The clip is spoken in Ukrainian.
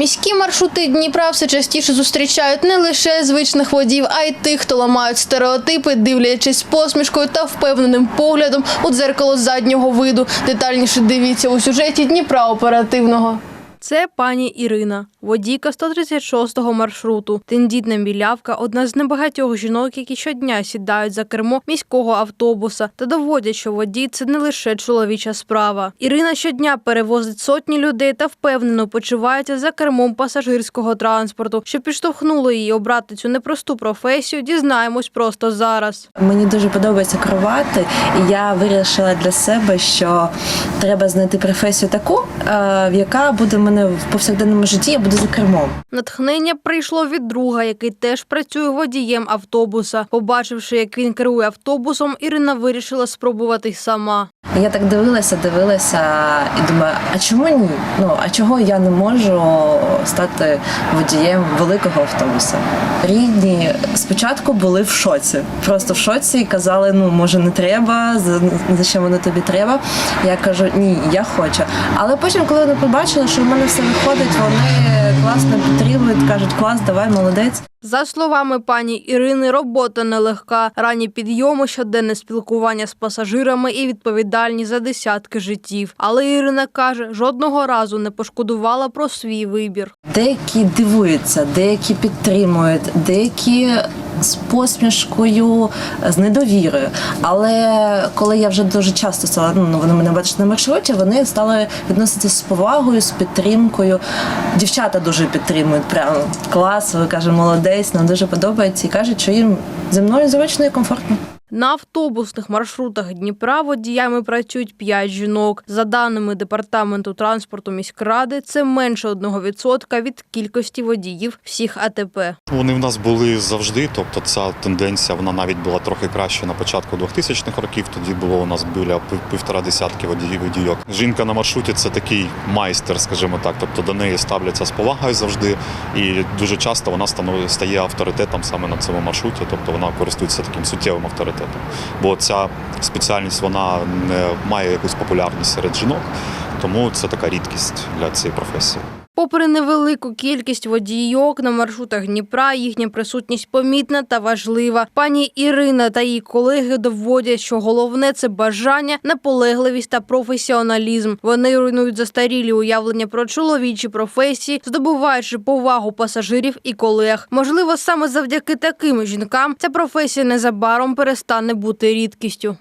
Міські маршрути Дніпра все частіше зустрічають не лише звичних водіїв, а й тих, хто ламають стереотипи, дивлячись посмішкою та впевненим поглядом у дзеркало заднього виду. Детальніше дивіться у сюжеті Дніпра оперативного. Це пані Ірина, водійка 136-го маршруту. Тендітна білявка одна з небагатьох жінок, які щодня сідають за кермо міського автобуса та доводять, що водій це не лише чоловіча справа. Ірина щодня перевозить сотні людей та впевнено почувається за кермом пасажирського транспорту. Що підштовхнуло її обрати цю непросту професію, дізнаємось просто зараз. Мені дуже подобається керувати, і я вирішила для себе, що треба знайти професію таку, е, яка буде мене в повсякденному житті, за кермом. Натхнення прийшло від друга, який теж працює водієм автобуса. Побачивши, як він керує автобусом, Ірина вирішила спробувати сама. Я так дивилася, дивилася і думаю, а чому ні? Ну а чого я не можу стати водієм великого автобуса? Рідні спочатку були в шоці, просто в шоці і казали: ну може не треба, за, за що воно тобі треба. Я кажу, ні, я хочу. Але потім, коли вони побачили, що в мене все виходить, вони класно підтримують, кажуть, клас, давай, молодець. За словами пані Ірини, робота нелегка. Ранні підйоми, щоденне спілкування з пасажирами і відповідальні за десятки життів. Але Ірина каже, жодного разу не пошкодувала про свій вибір. Деякі дивуються, деякі підтримують, деякі з посмішкою, з недовірою. Але коли я вже дуже часто стала, ну вони мене бачать на маршруті, вони стали відноситися з повагою, з підтримкою. Дівчата дуже підтримують, прям клас, каже, молодець, нам дуже подобається і кажуть, що їм зі мною зручно і комфортно. На автобусних маршрутах Дніпра водіями працюють 5 жінок. За даними департаменту транспорту міськради, це менше 1% від кількості водіїв всіх АТП. Вони в нас були завжди, тобто ця тенденція вона навіть була трохи краще на початку 2000-х років. Тоді було у нас біля пів- півтора десятки водіїв водійок. Жінка на маршруті це такий майстер, скажімо так. Тобто до неї ставляться з повагою завжди, і дуже часто вона стає авторитетом саме на цьому маршруті. Тобто вона користується таким суттєвим авторитетом. Бо ця спеціальність вона не має якусь популярність серед жінок, тому це така рідкість для цієї професії. Попри невелику кількість водійок на маршрутах Дніпра, їхня присутність помітна та важлива. Пані Ірина та її колеги доводять, що головне це бажання, наполегливість та професіоналізм. Вони руйнують застарілі уявлення про чоловічі професії, здобуваючи повагу пасажирів і колег. Можливо, саме завдяки таким жінкам ця професія незабаром перестане бути рідкістю.